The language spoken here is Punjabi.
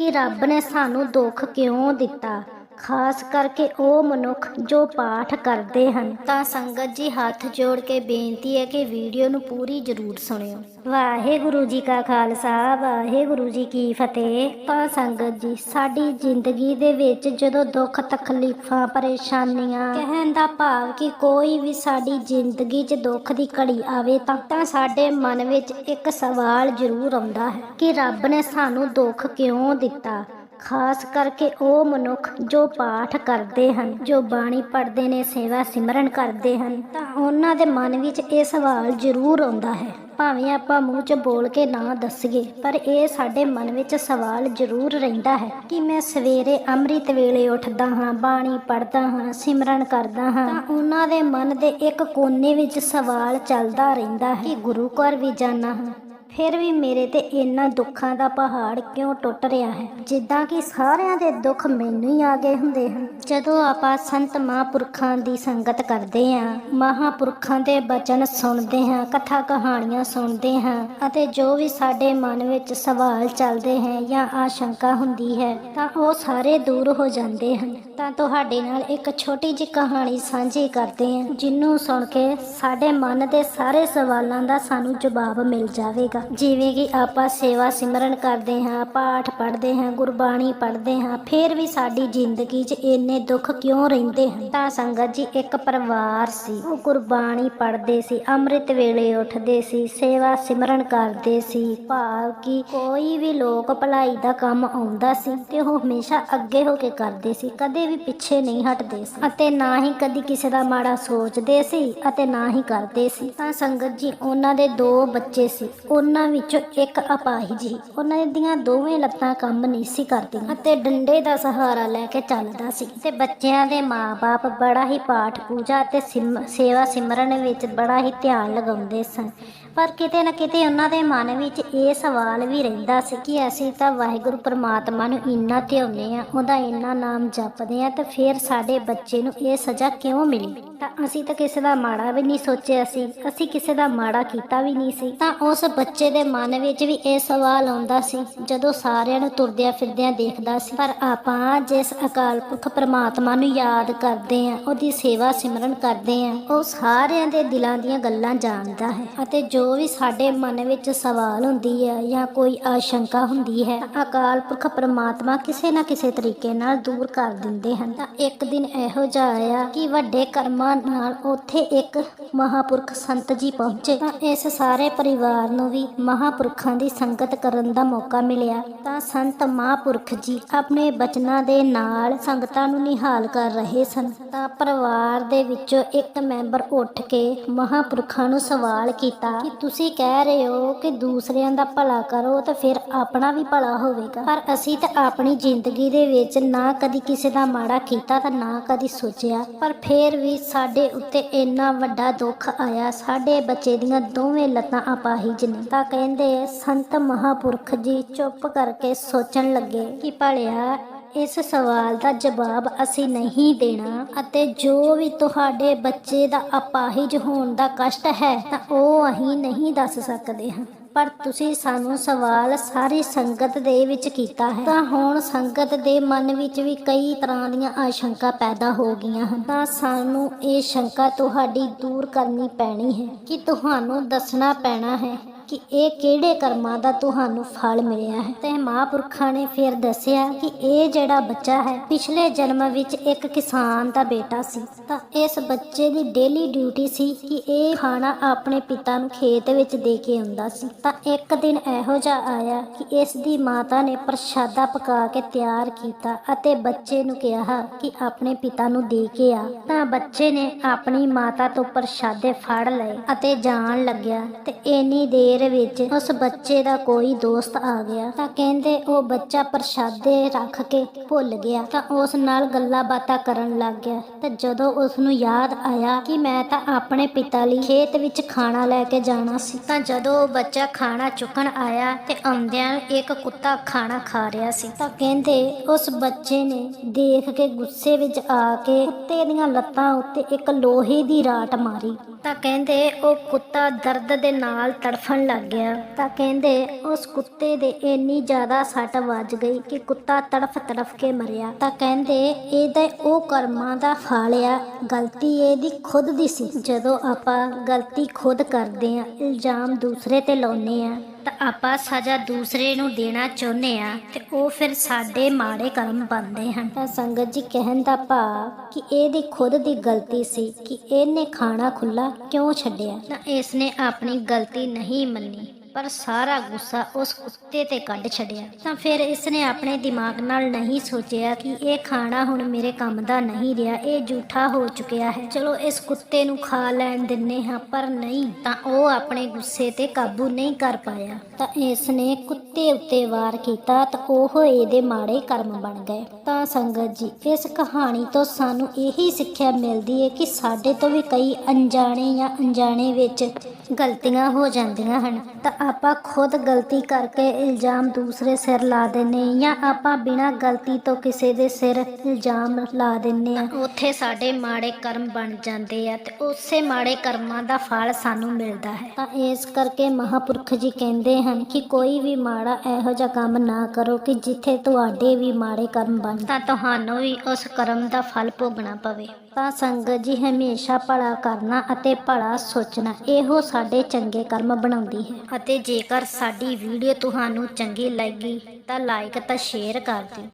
ਕਿ ਰੱਬ ਨੇ ਸਾਨੂੰ ਦੁੱਖ ਕਿਉਂ ਦਿੱਤਾ? ਖਾਸ ਕਰਕੇ ਉਹ ਮਨੁੱਖ ਜੋ ਪਾਠ ਕਰਦੇ ਹਨ। ਤਾਂ ਸੰਗਤ ਜੀ ਹੱਥ ਜੋੜ ਕੇ ਬੇਨਤੀ ਹੈ ਕਿ ਵੀਡੀਓ ਨੂੰ ਪੂਰੀ ਜ਼ਰੂਰ ਸੁਣਿਓ। ਵਾਹਿਗੁਰੂ ਜੀ ਕਾ ਖਾਲਸਾ ਵਾਹਿਗੁਰੂ ਜੀ ਕੀ ਫਤਿਹ। ਤਾਂ ਸੰਗਤ ਜੀ ਸਾਡੀ ਜ਼ਿੰਦਗੀ ਦੇ ਵਿੱਚ ਜਦੋਂ ਦੁੱਖ ਤਕਲੀਫਾਂ ਪਰੇਸ਼ਾਨੀਆਂ ਕਹਿਣ ਦਾ ਭਾਵ ਕਿ ਕੋਈ ਵੀ ਸਾਡੀ ਜ਼ਿੰਦਗੀ 'ਚ ਦੁੱਖ ਦੀ ਘੜੀ ਆਵੇ ਤਾਂ ਤਾਂ ਸਾਡੇ ਮਨ ਵਿੱਚ ਇੱਕ ਸਵਾਲ ਜ਼ਰੂਰ ਆਉਂਦਾ ਹੈ ਕਿ ਰੱਬ ਨੇ ਸਾਨੂੰ ਦੁੱਖ ਕਿਉਂ ਦਿੱਤਾ? ਖਾਸ ਕਰਕੇ ਉਹ ਮਨੁੱਖ ਜੋ ਪਾਠ ਕਰਦੇ ਹਨ, ਜੋ ਬਾਣੀ ਪੜ੍ਹਦੇ ਨੇ, ਸੇਵਾ ਸਿਮਰਨ ਕਰਦੇ ਹਨ, ਤਾਂ ਉਹਨਾਂ ਦੇ ਮਨ ਵਿੱਚ ਇਹ ਸਵਾਲ ਜ਼ਰੂਰ ਆਉਂਦਾ ਹੈ। ਭਾਵੇਂ ਆਪਾਂ ਮੂੰਹ 'ਚ ਬੋਲ ਕੇ ਨਾ ਦੱਸੀਏ, ਪਰ ਇਹ ਸਾਡੇ ਮਨ ਵਿੱਚ ਸਵਾਲ ਜ਼ਰੂਰ ਰਹਿੰਦਾ ਹੈ ਕਿ ਮੈਂ ਸਵੇਰੇ ਅੰਮ੍ਰਿਤ ਵੇਲੇ ਉੱਠਦਾ ਹਾਂ, ਬਾਣੀ ਪੜ੍ਹਦਾ ਹਾਂ, ਸਿਮਰਨ ਕਰਦਾ ਹਾਂ, ਤਾਂ ਉਹਨਾਂ ਦੇ ਮਨ ਦੇ ਇੱਕ ਕੋਨੇ ਵਿੱਚ ਸਵਾਲ ਚੱਲਦਾ ਰਹਿੰਦਾ ਹੈ ਕਿ ਗੁਰੂ ਘਰ ਵੀ ਜਾਣਾ ਹਾਂ। ਫਿਰ ਵੀ ਮੇਰੇ ਤੇ ਇੰਨਾ ਦੁੱਖਾਂ ਦਾ ਪਹਾੜ ਕਿਉਂ ਟੁੱਟ ਰਿਹਾ ਹੈ? ਜਿੱਦਾਂ ਕਿ ਸਾਰਿਆਂ ਦੇ ਦੁੱਖ ਮੈਨੂੰ ਹੀ ਆ ਗਏ ਹੁੰਦੇ ਹਨ। ਜਦੋਂ ਆਪਾਂ ਸੰਤ ਮਹਾਂਪੁਰਖਾਂ ਦੀ ਸੰਗਤ ਕਰਦੇ ਹਾਂ, ਮਹਾਂਪੁਰਖਾਂ ਦੇ ਬਚਨ ਸੁਣਦੇ ਹਾਂ, ਕਥਾ ਕਹਾਣੀਆਂ ਸੁਣਦੇ ਹਾਂ ਅਤੇ ਜੋ ਵੀ ਸਾਡੇ ਮਨ ਵਿੱਚ ਸਵਾਲ ਚੱਲਦੇ ਹੈ ਜਾਂ ਆਸ਼ੰਕਾ ਹੁੰਦੀ ਹੈ, ਤਾਂ ਉਹ ਸਾਰੇ ਦੂਰ ਹੋ ਜਾਂਦੇ ਹਨ। ਤਾਂ ਤੁਹਾਡੇ ਨਾਲ ਇੱਕ ਛੋਟੀ ਜਿਹੀ ਕਹਾਣੀ ਸਾਂਝੀ ਕਰਦੇ ਹਾਂ ਜਿਹਨੂੰ ਸੁਣ ਕੇ ਸਾਡੇ ਮਨ ਦੇ ਸਾਰੇ ਸਵਾਲਾਂ ਦਾ ਸਾਨੂੰ ਜਵਾਬ ਮਿਲ ਜਾਵੇਗਾ। ਜਿਵੇਂ ਕਿ ਆਪਾਂ ਸੇਵਾ ਸਿਮਰਨ ਕਰਦੇ ਹਾਂ, ਪਾਠ ਪੜ੍ਹਦੇ ਹਾਂ, ਗੁਰਬਾਣੀ ਪੜ੍ਹਦੇ ਹਾਂ, ਫਿਰ ਵੀ ਸਾਡੀ ਜ਼ਿੰਦਗੀ 'ਚ ਇੰਨੇ ਦੁੱਖ ਕਿਉਂ ਰਹਿੰਦੇ ਹਨ? ਤਾਂ ਸੰਗਤ ਜੀ, ਇੱਕ ਪਰਿਵਾਰ ਸੀ। ਉਹ ਗੁਰਬਾਣੀ ਪੜ੍ਹਦੇ ਸੀ, ਅੰਮ੍ਰਿਤ ਵੇਲੇ ਉੱਠਦੇ ਸੀ, ਸੇਵਾ ਸਿਮਰਨ ਕਰਦੇ ਸੀ। ਭਾਵ ਕਿ ਕੋਈ ਵੀ ਲੋਕ ਭਲਾਈ ਦਾ ਕੰਮ ਆਉਂਦਾ ਸੀ ਤੇ ਉਹ ਹਮੇਸ਼ਾ ਅੱਗੇ ਹੋ ਕੇ ਕਰਦੇ ਸੀ, ਕਦੇ ਵੀ ਪਿੱਛੇ ਨਹੀਂ ਹਟਦੇ ਸੀ। ਅਤੇ ਨਾ ਹੀ ਕਦੀ ਕਿਸੇ ਦਾ ਮਾੜਾ ਸੋਚਦੇ ਸੀ ਅਤੇ ਨਾ ਹੀ ਕਰਦੇ ਸੀ। ਤਾਂ ਸੰਗਤ ਜੀ, ਉਹਨਾਂ ਦੇ ਦੋ ਬੱਚੇ ਸੀ। ਉਹਨਾਂ ਵਿੱਚੋਂ ਇੱਕ ਅਪਾਹਿਜ ਸੀ। ਉਹਨਾਂ ਦੀਆਂ ਦੋਵੇਂ ਲੱਤਾਂ ਕੰਮ ਨਹੀਂ ਸੀ ਕਰਦੀਆਂ ਅਤੇ ਡੰਡੇ ਦਾ ਸਹਾਰਾ ਲੈ ਕੇ ਚੱਲਦਾ ਸੀ ਤੇ ਬੱਚਿਆਂ ਦੇ ਮਾਪੇ ਬੜਾ ਹੀ ਪਾਠ ਪੂਜਾ ਅਤੇ ਸਿਮ- ਸੇਵਾ ਸਿਮਰਨ ਵਿੱਚ ਬੜਾ ਹੀ ਧਿਆਨ ਲਗਾਉਂਦੇ ਸਨ। ਪਰ ਕਿਤੇ ਨਾ ਕਿਤੇ ਉਹਨਾਂ ਦੇ ਮਨ ਵਿੱਚ ਇਹ ਸਵਾਲ ਵੀ ਰਹਿੰਦਾ ਸੀ ਕਿ ਅਸੀਂ ਤਾਂ ਵਾਹਿਗੁਰੂ ਪ੍ਰਮਾਤਮਾ ਨੂੰ ਇੰਨਾ ਧਿਆਉਂਦੇ ਆ ਉਹਦਾ ਇੰਨਾ ਨਾਮ ਜਪਦੇ ਆ ਤੇ ਫਿਰ ਸਾਡੇ ਬੱਚੇ ਨੂੰ ਇਹ ਸਜ਼ਾ ਕਿਉਂ ਮਿਲੀ? ਤਾਂ ਅਸੀਂ ਤਾਂ ਕਿਸੇ ਦਾ ਮਾੜਾ ਵੀ ਨਹੀਂ ਸੋਚਿਆ ਸੀ। ਅਸੀਂ ਕਿਸੇ ਦਾ ਮਾੜਾ ਕੀਤਾ ਵੀ ਨਹੀਂ ਸੀ। ਤਾਂ ਉਸ ਬੱਚੇ ਦੇ ਮਨ ਵਿੱਚ ਵੀ ਇਹ ਸਵਾਲ ਆਉਂਦਾ ਸੀ, ਜਦੋਂ ਸਾਰਿਆਂ ਨੂੰ ਤੁਰਦਿਆਂ ਫਿਰਦਿਆਂ ਦੇਖਦਾ ਸੀ। ਪਰ ਆਪਾਂ ਜਿਸ ਅਕਾਲ ਪੁਰਖ ਪ੍ਰਮਾਤਮਾ ਨੂੰ ਯਾਦ ਕਰਦੇ ਆ ਉਹਦੀ ਸੇਵਾ ਸਿਮਰਨ ਕਰਦੇ ਆ ਉਹ ਸਾਰਿਆਂ ਦੇ ਦਿਲਾਂ ਦੀਆਂ ਗੱਲਾਂ ਜਾਣਦਾ ਹੈ ਅਤੇ ਜੋ ਵੀ ਸਾਡੇ ਮਨ ਵਿੱਚ ਸਵਾਲ ਹੁੰਦੀ ਹੈ ਜਾਂ ਕੋਈ ਆਸ਼ੰਕਾ ਹੁੰਦੀ ਹੈ, ਅਕਾਲ ਪੁਰਖ ਪ੍ਰਮਾਤਮਾ ਕਿਸੇ ਨਾ ਕਿਸੇ ਤਰੀਕੇ ਨਾਲ ਦੂਰ ਕਰ ਦਿੰਦੇ ਹਨ। ਤਾਂ ਇੱਕ ਦਿਨ ਇਹੋ ਜਿਹਾ ਆਇਆ ਕਿ ਵੱਡੇ ਕਰਮਾਂ ਨਾਲ ਉੱਥੇ ਇੱਕ ਮਹਾਪੁਰਖ ਸੰਤ ਜੀ ਪਹੁੰਚੇ। ਤਾਂ ਇਸ ਸਾਰੇ ਪਰਿਵਾਰ ਨੂੰ ਵੀ ਮਹਾਪੁਰਖਾਂ ਦੀ ਸੰਗਤ ਕਰਨ ਦਾ ਮੌਕਾ ਮਿਲਿਆ। ਤਾਂ ਸੰਤ ਮਹਾਪੁਰਖ ਜੀ ਆਪਣੇ ਬਚਨਾਂ ਦੇ ਨਾਲ ਸੰਗਤਾਂ ਨੂੰ ਨਿਹਾਲ ਕਰ ਰਹੇ ਸਨ। ਤਾਂ ਪਰਿਵਾਰ ਦੇ ਵਿੱਚੋਂ ਇੱਕ ਮੈਂਬਰ ਉੱਠ ਕੇ ਮਹਾਪੁਰਖਾਂ ਨੂੰ ਸਵਾਲ ਕੀਤਾ ਕਿ ਤੁਸੀਂ ਕਹਿ ਰਹੇ ਹੋ ਕਿ ਦੂਸਰਿਆਂ ਦਾ ਭਲਾ ਕਰੋ ਤਾਂ ਫਿਰ ਆਪਣਾ ਵੀ ਭਲਾ ਹੋਵੇਗਾ। ਪਰ ਅਸੀਂ ਤਾਂ ਆਪਣੀ ਜ਼ਿੰਦਗੀ ਦੇ ਵਿੱਚ ਨਾ ਕਦੀ ਕਿਸੇ ਦਾ ਮਾੜਾ ਕੀਤਾ ਤਾਂ ਨਾ ਕਦੀ ਸੋਚਿਆ। ਪਰ ਫਿਰ ਵੀ ਸਾਡੇ ਉੱਤੇ ਇੰਨਾ ਵੱਡਾ ਦੁੱਖ ਆਇਆ, ਸਾਡੇ ਬੱਚੇ ਦੀਆਂ ਦੋਵੇਂ ਲੱਤਾਂ ਅਪਾਹਿਜ ਨੇ ਤਾਂ ਕਹਿੰਦੇ, ਸੰਤ ਮਹਾਪੁਰਖ ਜੀ ਚੁੱਪ ਕਰਕੇ ਸੋਚਣ ਲੱਗੇ ਕਿ ਭਲਿਆ ਇਸ ਸਵਾਲ ਦਾ ਜਵਾਬ ਅਸੀਂ ਨਹੀਂ ਦੇਣਾ ਅਤੇ ਜੋ ਵੀ ਤੁਹਾਡੇ ਬੱਚੇ ਦਾ ਅਪਾਹਿਜ ਹੋਣ ਦਾ ਕਸ਼ਟ ਹੈ ਤਾਂ ਉਹ ਅਸੀਂ ਨਹੀਂ ਦੱਸ ਸਕਦੇ ਹਾਂ। ਪਰ ਤੁਸੀਂ ਸਾਨੂੰ ਸਵਾਲ ਸਾਰੀ ਸੰਗਤ ਦੇ ਵਿੱਚ ਕੀਤਾ ਹੈ। ਤਾਂ ਹੁਣ ਸੰਗਤ ਦੇ ਮਨ ਵਿੱਚ ਵੀ ਕਈ ਤਰ੍ਹਾਂ ਦੀਆਂ ਆਸ਼ੰਕਾ ਪੈਦਾ ਹੋ ਗਈਆਂ ਹਨ। ਤਾਂ ਸਾਨੂੰ ਇਹ ਸ਼ੰਕਾ ਤੁਹਾਡੀ ਦੂਰ ਕਰਨੀ ਪੈਣੀ ਹੈ ਕਿ ਤੁਹਾਨੂੰ ਦੱਸਣਾ ਪੈਣਾ ਹੈ। ਕਿ ਇਹ ਕਿਹੜੇ ਕਰਮਾਂ ਦਾ ਤੁਹਾਨੂੰ ਫਲ ਮਿਲਿਆ ਹੈ? ਤੇ ਮਹਾਂਪੁਰਖਾਂ ਨੇ ਫਿਰ ਦੱਸਿਆ ਕਿ ਇਹ ਜਿਹੜਾ ਬੱਚਾ ਹੈ, ਪਿਛਲੇ ਜਨਮ ਵਿੱਚ ਇੱਕ ਕਿਸਾਨ ਦਾ ਬੇਟਾ ਸੀ। ਤਾਂ ਇਸ ਬੱਚੇ ਦੀ ਡੇਲੀ ਡਿਊਟੀ ਸੀ ਕਿ ਇਹ ਖਾਣਾ ਆਪਣੇ ਪਿਤਾ ਨੂੰ ਖੇਤ ਵਿੱਚ ਦੇ ਕੇ ਆਉਂਦਾ ਸੀ। ਤਾਂ ਇੱਕ ਦਿਨ ਇਹੋ ਜਿਹਾ ਆਇਆ ਕਿ ਇਸ ਦੀ ਮਾਤਾ ਨੇ ਪ੍ਰਸ਼ਾਦਾ ਪਕਾ ਕੇ ਤਿਆਰ ਕੀਤਾ ਅਤੇ ਬੱਚੇ ਨੂੰ ਕਿਹਾ ਕਿ ਆਪਣੇ ਪਿਤਾ ਨੂੰ ਦੇ ਕੇ ਆ। ਤਾਂ ਬੱਚੇ ਨੇ ਆਪਣੀ ਮਾਤਾ ਤੋਂ ਪ੍ਰਸ਼ਾਦੇ ਫੜ ਲਏ ਅਤੇ ਜਾਣ ਲੱਗਿਆ ਤੇ ਇੰਨੀ ਦੇਰ ਵਿੱਚ ਉਸ ਬੱਚੇ ਦਾ ਕੋਈ ਦੋਸਤ ਆ ਗਿਆ ਤਾਂ ਕਹਿੰਦੇ ਉਹ ਬੱਚਾ ਪ੍ਰਸ਼ਾਦੇ ਰੱਖ ਕੇ ਭੁੱਲ ਗਿਆ ਤਾਂ ਉਸ ਨਾਲ ਗੱਲਾਂ ਬਾਤਾਂ ਕਰਨ ਲੱਗ ਗਿਆ ਤੇ ਜਦੋਂ ਉਸ ਨੂੰ ਯਾਦ ਆਇਆ ਕਿ ਮੈਂ ਤਾਂ ਆਪਣੇ ਪਿਤਾ ਲਈ ਖੇਤ ਵਿੱਚ ਖਾਣਾ ਲੈ ਕੇ ਜਾਣਾ ਸੀ ਤਾਂ ਜਦੋਂ ਉਹ ਬੱਚਾ ਖਾਣਾ ਚੁੱਕਣ ਆਇਆ ਤੇ ਆਉਂਦਿਆਂ ਇੱਕ ਕੁੱਤਾ ਖਾਣਾ ਖਾ ਰਿਹਾ ਸੀ ਤਾਂ ਕਹਿੰਦੇ ਉਸ ਬੱਚੇ ਨੇ ਦੇਖ ਕੇ ਗੁੱਸੇ ਵਿੱਚ ਆ ਕੇ ਕੁੱਤੇ ਦੀਆਂ ਲੱਤਾਂ ਉੱਤੇ ਇੱਕ ਲੋਹੇ ਦੀ ਰਾਟ ਮਾਰੀ ਤਾਂ ਕਹਿੰਦੇ ਉਹ ਕੁੱਤਾ ਦਰਦ ਦੇ ਨਾਲ ਤੜਫਣ ਲੱਗ ਗਿਆ। ਤਾਂ ਕਹਿੰਦੇ, ਉਸ ਕੁੱਤੇ ਦੇ ਇੰਨੀ ਜ਼ਿਆਦਾ ਸੱਟ ਵੱਜ ਗਈ ਕਿ ਕੁੱਤਾ ਤੜਫ ਤੜਫ ਕੇ ਮਰਿਆ। ਤਾਂ ਕਹਿੰਦੇ ਇਹਦੇ ਉਹ ਕਰਮਾਂ ਦਾ ਫਲ ਆ। ਗਲਤੀ ਇਹਦੀ ਖੁਦ ਦੀ ਸੀ। ਜਦੋਂ ਆਪਾਂ ਗਲਤੀ ਖੁਦ ਕਰਦੇ ਆ ਇਲਜ਼ਾਮ ਦੂਸਰੇ ਤੇ ਲਾਉਨੇ ਆ ਤਾਂ ਆਪਾਂ ਸਜ਼ਾ ਦੂਸਰੇ ਨੂੰ ਦੇਣਾ ਚਾਹੁੰਦੇ ਆ ਤੇ ਉਹ ਫਿਰ ਸਾਡੇ ਮਾੜੇ ਕਰਮ ਬਣਦੇ ਹਨ। ਤਾਂ ਸੰਗਤ ਜੀ ਕਹਿਣ ਦਾ ਭਾਵ ਕਿ ਇਹਦੀ ਖੁਦ ਦੀ ਗਲਤੀ ਸੀ ਕਿ ਇਹਨੇ ਖਾਣਾ ਖੁੱਲਾ ਕਿਉਂ ਛੱਡਿਆ? ਤਾਂ ਇਸ ਨੇ ਆਪਣੀ ਗਲਤੀ ਨਹੀਂ ਮੰਨੀ। ਪਰ ਸਾਰਾ ਗੁੱਸਾ ਉਸ ਕੁੱਤੇ ਤੇ ਕੱਢ ਛੱਡਿਆ। ਤਾਂ ਫਿਰ ਇਸ ਨੇ ਆਪਣੇ ਦਿਮਾਗ ਨਾਲ ਨਹੀਂ ਸੋਚਿਆ ਕਿ ਇਹ ਖਾਣਾ ਹੁਣ ਮੇਰੇ ਕੰਮ ਦਾ ਨਹੀਂ ਰਿਹਾ, ਇਹ ਝੂਠਾ ਹੋ ਚੁੱਕਿਆ ਹੈ। ਚਲੋ, ਇਸ ਕੁੱਤੇ ਨੂੰ ਖਾ ਲੈਣ ਦਿੰਨੇ ਹਾਂ, ਪਰ ਨਹੀਂ, ਤਾਂ ਉਹ ਆਪਣੇ ਗੁੱਸੇ ਤੇ ਕਾਬੂ ਨਹੀਂ ਕਰ ਪਾਇਆ। ਤਾਂ ਇਸ ਨੇ ਕੁੱਤੇ ਉੱਤੇ ਵਾਰ ਕੀਤਾ ਤਾਂ ਉਹ ਇਹਦੇ ਮਾੜੇ ਕਰਮ ਬਣ ਗਏ। ਤਾਂ ਸੰਗਤ ਜੀ, ਇਸ ਕਹਾਣੀ ਤੋਂ ਸਾਨੂੰ ਇਹੀ ਸਿੱਖਿਆ ਮਿਲਦੀ ਹੈ ਕਿ ਸਾਡੇ ਤੋਂ ਵੀ ਕਈ ਅਣਜਾਣੇ ਜਾਂ ਅਣਜਾਣੇ ਵਿੱਚ ਗਲਤੀਆਂ ਹੋ ਜਾਂਦੀਆਂ ਹਨ। ਤਾਂ ਆਪਾਂ ਖੁਦ ਗਲਤੀ ਕਰਕੇ ਇਲਜ਼ਾਮ ਦੂਸਰੇ ਸਿਰ ਲਾ ਦਿੰਨੇ ਜਾਂ ਆਪਾਂ ਬਿਨਾਂ ਗਲਤੀ ਤੋਂ ਕਿਸੇ ਦੇ ਸਿਰ ਇਲਜ਼ਾਮ ਲਾ ਦਿੰਨੇ ਆ ਉੱਥੇ ਸਾਡੇ ਮਾੜੇ ਕਰਮ ਬਣ ਜਾਂਦੇ ਆ ਤੇ ਉਸੇ ਮਾੜੇ ਕਰਮਾਂ ਦਾ ਫਲ ਸਾਨੂੰ ਮਿਲਦਾ ਹੈ। ਤਾਂ ਇਸ ਕਰਕੇ ਮਹਾਪੁਰਖ ਜੀ ਕਹਿੰਦੇ ਹਨ ਕਿ ਕੋਈ ਵੀ ਮਾੜਾ ਇਹੋ ਜਿਹਾ ਕੰਮ ਨਾ ਕਰੋ ਕਿ ਜਿੱਥੇ ਤੁਹਾਡੇ ਵੀ ਮਾੜੇ ਕਰਮ ਬਣ ਤਾਂ ਤੁਹਾਨੂੰ ਵੀ ਉਸ ਕਰਮ ਦਾ ਫਲ ਭੋਗਣਾ ਪਵੇ। ਤਾਂ ਸੰਗਤ ਜੀ ਹਮੇਸ਼ਾ ਭਲਾ ਕਰਨਾ ਅਤੇ ਭਲਾ ਸੋਚਣਾ, ਇਹੋ ਸਾਡੇ ਚੰਗੇ ਕਰਮ ਬਣਾਉਂਦੀ ਹੈ। ਅਤੇ ਜੇਕਰ ਸਾਡੀ ਵੀਡੀਓ ਤੁਹਾਨੂੰ ਚੰਗੀ ਲੱਗੀ ਤਾਂ ਲਾਈਕ ਤਾਂ ਸ਼ੇਅਰ ਕਰ ਦਿਓ।